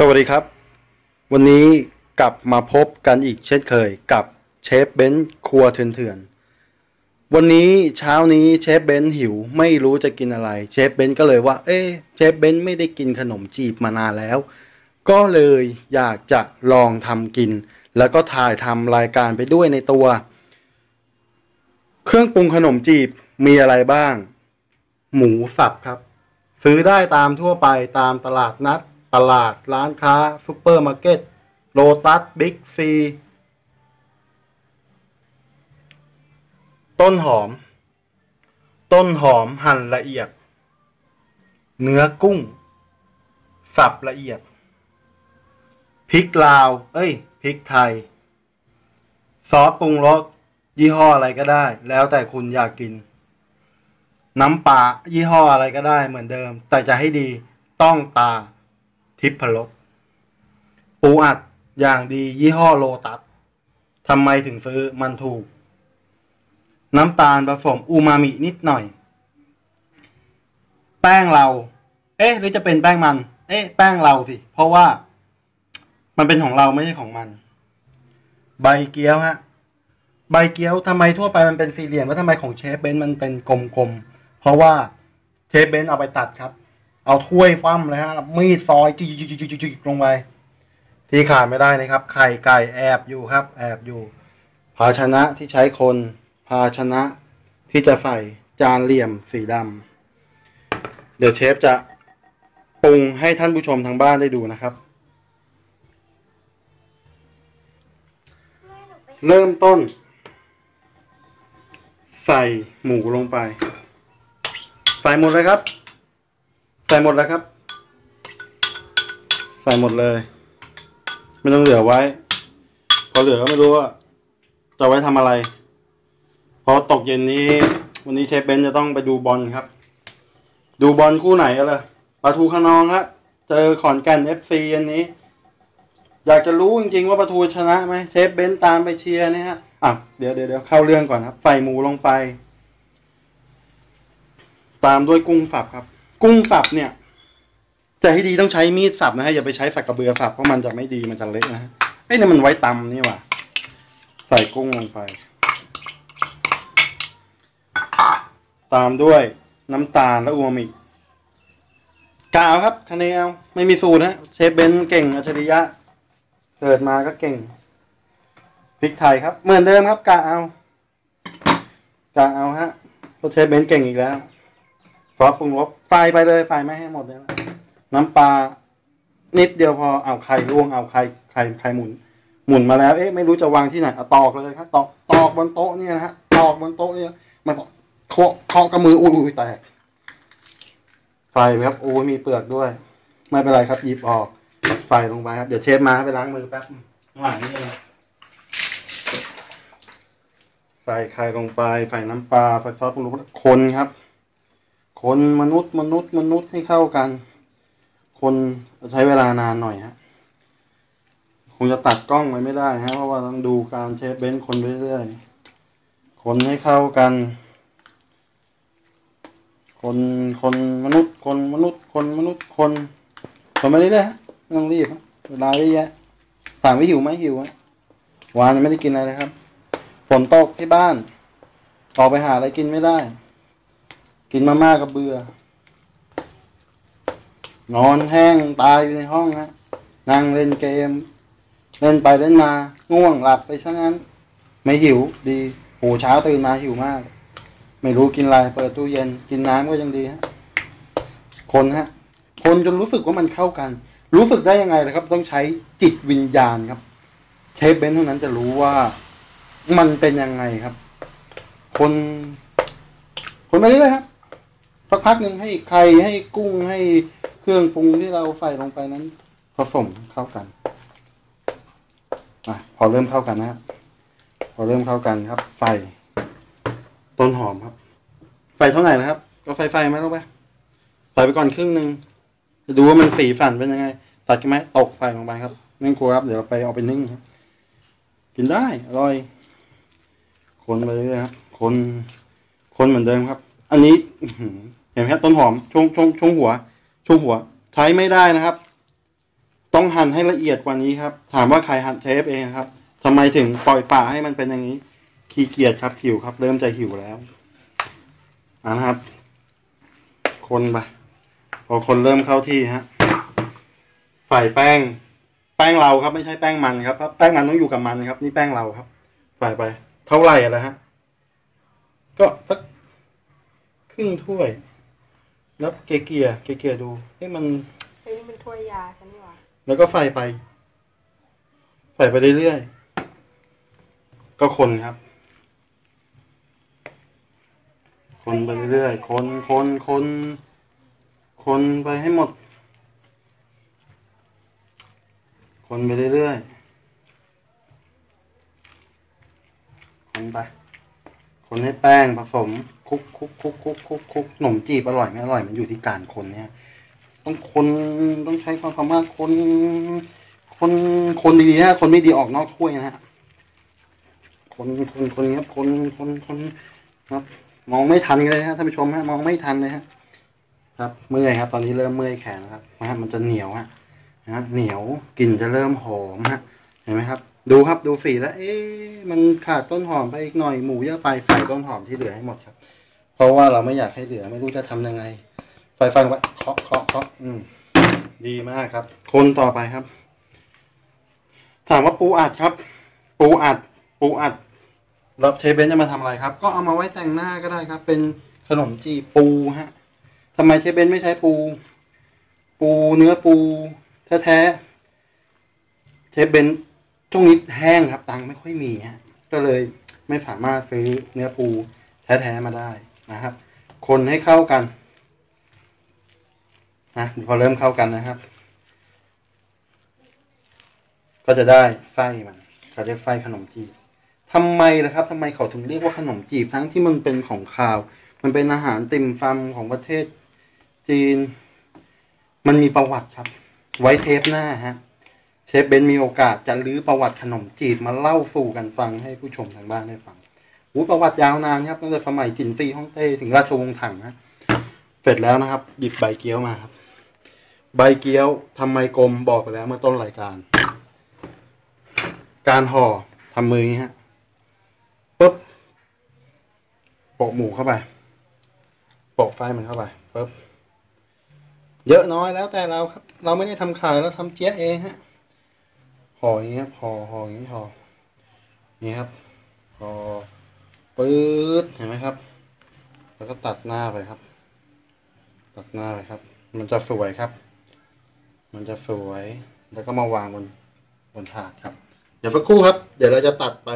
สวัสดีครับ วันนี้กลับมาพบกันอีกเช่นเคยกับเชฟเบนซ์ครัวเถื่อนๆวันนี้เช้านี้เชฟเบนซ์หิวไม่รู้จะกินอะไร เชฟเบนซ์ก็เลยว่า เอ๊เชฟเบนซ์ไม่ได้กินขนมจีบมานานแล้ว ก็เลยอยากจะลองทำกิน แล้วก็ถ่ายทำรายการไปด้วยในตัว เครื่องปรุงขนมจีบมีอะไรบ้าง หมูสับครับ ซื้อได้ตามทั่วไปตามตลาดนัด ตลาด ร้านค้าซูเปอร์มาร์เก็ตโลตัสบิ๊กซี ต้นหอม ต้นหอมหั่นละเอียด เนื้อกุ้ง สับละเอียด พริกลาว เอ้ย พริกไทย ซอสปรุงรส ยี่ห้ออะไรก็ได้ แล้วแต่คุณอยากกิน น้ำปลายี่ห้ออะไรก็ได้เหมือนเดิม แต่จะให้ดีต้องตา ทิพรสปูอัดอย่างดียี่ห้อโลตัสทำไมถึงซื้อมันถูก น้ำตาลผสมอูมามินิดหน่อย แป้งเรา เอ๊ะ หรือจะเป็นแป้งมัน เอ๊ะ แป้งเราสิ เพราะว่า มันเป็นของเราไม่ใช่ของมัน ใบเกี๊ยวฮะ ใบเกี๊ยวทำไมทั่วไปมันเป็นสี่เหลี่ยมแล้วทำไมของเชฟเบนมันเป็นกลมๆ เพราะว่าเชฟเบนเอาไปตัดครับ เอาถ้วยฟั่มเลยฮะมีดซอยจิกๆๆๆลงไป ที่ขาดไม่ได้นะครับ ไข่ไก่แอบอยู่ครับ แอบอยู่ ภาชนะที่ใช้คน ภาชนะที่จะใส่จานเหลี่ยมสีดำเดี๋ยวเชฟจะปรุงให้ท่านผู้ชมทางบ้านได้ดูนะครับ เริ่มต้น ใส่หมูลงไป ใส่หมดเลยครับ ใส่หมดแล้วครับ ใส่หมดเลย ไม่ต้องเหลือไว้ พอเหลือก็ไม่รู้ว่าจะไว้ทำอะไรเพราะตกเย็นนี้ วันนี้เชฟเบนจะต้องไปดูบอลครับ ดูบอลคู่ไหนกันล่ะปาทูขนองครับเจอขอนแก่นเอฟซีอันนี้ อยากจะรู้จริงๆว่าปาทูชนะไหมเชฟเบนตามไปเชียร์เนี่ยฮะอะเดี๋ยวเดี๋ยวเดี๋ยวเข้าเรื่องก่อนครับ ใส่หมูลงไป ตามด้วยกุ้งสับครับ กุ้งสับเนี่ยจะให้ดีต้องใช้มีดสับนะฮะอย่าไปใช้สักกระเบือสับเพราะมันจะไม่ดีมันจะเละนะฮะเอ้ยนี่มันไว้ตำนี่หว่าใส่กุ้งลงไป ตามด้วยน้ำตาลและอูมามิกาวครับคะแนนเอาไม่มีสูตรนะเชฟเบนเก่งอัจฉริยะ เกิดมาก็เก่งพริกไทยครับ เหมือนเดิมครับกะเอากะเอาฮะเพราะเชฟเบนเก่งอีกแล้วซอสปรุงรส ไฟไปเลยไฟไม่ให้หมดเลยนะน้ำปลานิดเดียวพอเอาไข่ล่วงเอาไข่ไข่ไข่หมุน หมุนมาแล้ว เอ๊ะไม่รู้จะวางที่ไหนเอาตอกเลยครับตอกตอกบนโต๊ะเนี่ยนะฮะตอกบนโต๊ะเนี่ยมันเคาะเคาะกับมืออุ้ยอุ้ยแตกไฟครับโอ้ยมีเปลือกด้วย ไม่เป็นไรครับหยิบออกใส่ลงไปครับ เดี๋ยวเชฟมาไปล้างมือแป๊บหวานนี่เลยใส่ไข่ลงไปใส่น้ำปลาใส่ซอสปรุงรสคนครับ คนมนุษย์มนุษย์มนุษย์ให้เข้ากัน คนใช้เวลานานหน่อยฮะคงจะตัดกล้องไว้ไม่ได้ฮะเพราะว่าต้องดูการเชฟเบนคนเรื่อยๆคนให้เข้ากัน คนคนมนุษย์ คนมนุษย์ คนมนุษย์คนคนมาเรื่อยๆฮะไม่ต้องรีบครับเวลาเยอะแยะสั่งไม่หิวไหมหิวไหมวานยังไม่ได้กินอะไรเลยครับฝนตกที่บ้านออกไปหาอะไรกินไม่ได้ กินมาม่ากับเบื่อ นอนแห้งตายอยู่ในห้องฮะนั่งเล่นเกม เล่นไปเล่นมาง่วงหลับไปซะงั้น ไม่หิวดีโหเช้าตื่นมาหิวมาก ไม่รู้กินอะไรเปิดตู้เย็นกินน้ำก็ยังดีฮะคนฮะ คนจนรู้สึกว่ามันเข้ากัน รู้สึกได้ยังไงนะครับ ต้องใช้จิตวิญญาณครับ เชฟเบนเท่านั้นจะรู้ว่ามันเป็นยังไงครับ คน คนไปเรื่อยๆครับ สักพักหนึ่งให้ไข่ให้กุ้งให้เครื่องปรุงที่เราใส่ลงไปนั้น ผสมเข้ากันอพอเริ่มเข้ากันนะฮะพอเริ่มเข้ากันครับ ใส่ต้นหอมครับ ใส่เท่าไหร่นะครับก็ไฟไฟไหมลูกไปใส่ไปก่อนครึ่งหนึ่งจะดูว่ามันสีสันเป็นยังไง ตัดกันไหมตกใส่ลงไปครับไม่กลัวครับ เดี๋ยวเราไปเอาไปนึ่งครับ กินได้อร่อย คนไปเรื่อยๆครับ คน คนเหมือนเดิมครับ อันนี้เห็นไหมครับต้นหอมช่วงช่วงช่วงหัวช่วงหัว ใช้ไม่ได้นะครับ ต้องหั่นให้ละเอียดกว่านี้ครับ ถามว่าใครหั่นเชฟเองครับทำไมถึงปล่อยป่าให้มันเป็นอย่างนี้ขี้เกียจครับหิวครับ เริ่มจะหิวแล้วอะนะครับ คนไปพอคนเริ่มเข้าที่ฮะใส่แป้ง แป้งเราครับ ไม่ใช่แป้งมันครับแป้งมันต้องอยู่กับมันครับ นี่แป้งเราครับใส่ไป เท่าไหร่อะฮะ ก็สัก รึ่งถ้วย แล้วเกลี่ยเกลี่ยเกลี่ยดูเฮ้ยมันเฮ้ยนี่มันถ้วยยาฉันนี่หว่าแล้วก็ใส่ไปใส่ไปเรื่อยๆก็คนครับ คนไปเรื่อยๆคนคนคนคนไปให้หมด คนไปเรื่อยๆคนไป คนให้แป้งผสม คุกคุกคุกคุกคุกคุกขนมจีบอร่อยไม่อร่อยมันอยู่ที่การคนเนี่ยต้องคนต้องใช้ความสามารถคนคนคนดีๆฮะคนไม่ดีออกนอกถ้วยนะฮะคนคนคนนี้ยคนคนคนครับ มองไม่ทันเลยฮะท่านผู้ชมฮะมองไม่ทันเลยฮะ ครับเมื่อยครับ ตอนนี้เริ่มเมื่อยแขนครับนะฮะมันจะเหนียวฮะนะเหนียวกลิ่นจะเริ่มหอมฮะเห็นไหมครับ ดูครับดูฝีแล้ว เอ๊ะมันขาดต้นหอมไปอีกหน่อยหมูเยอะไปใส่ต้นหอมที่เหลือให้หมดครับ เพราะว่าเราไม่อยากให้เหลือไม่รู้จะทำยังไงไฟฟังไว้เคาะเคาะเคาะอืม ดีมากครับ คนต่อไปครับ ถามว่าปูอัดครับ ปูอัด ปูอัดรับเชฟเบนจะมาทำอะไรครับ ก็เอามาไว้แต่งหน้าก็ได้ครับ เป็นขนมจีบปูฮะทำไมเชฟเบนไม่ใช้ปู ปูเนื้อปูแท้ๆเชฟเบนช่วงนี้แห้งครับ ตังค์ไม่ค่อยมีฮะ ก็เลยไม่สามารถซื้อเนื้อปูแท้ๆมาได้ นะครับ คนให้เข้ากันนะพอเริ่มเข้ากันนะครับ ก็จะได้ไส้มันเขาเรียกไส้ขนมจีบทำไมล่ะครับทำไมเขาถึงเรียกว่าขนมจีบทั้งที่มันเป็นของคาว มันเป็นอาหารติ่มซำของประเทศจีน มันมีประวัติครับ ไว้เทปหน้าฮะเชฟเบนมีโอกาสจะลื้อประวัติขนมจีบมาเล่าสู่กันฟังให้ผู้ชมทางบ้านได้ฟัง อู้ประวัติยาวนานครับตั้งแต่สมัยจินซีฮ่องเต้ถึงราชวงศ์ถังฮะเสร็จแล้วนะครับ หยิบใบเกี๊ยวมาครับ ใบเกี๊ยวทำไมกลมบอกไปแล้วเมื่อต้นรายการ การห่อทำมืออย่างนี้ฮะปุ๊บโปะหมูเข้าไปโปะไฟมันเข้าไปปุ๊บเยอะน้อยแล้วแต่เราครับ เราไม่ได้ทำขายเราทำเจี๊ยเองฮะห่ออย่างนี้ครับห่อห่ออย่างนี้ห่อนี่ครับห่อ ปื๊ดเห็นไหมครับ แล้วก็ตัดหน้าไปครับ ตัดหน้าไปครับ มันจะสวยครับ มันจะสวย แล้วก็มาวางบนบนถาดครับ เดี๋ยวสักครู่ครับ เดี๋ยวเราจะตัดไป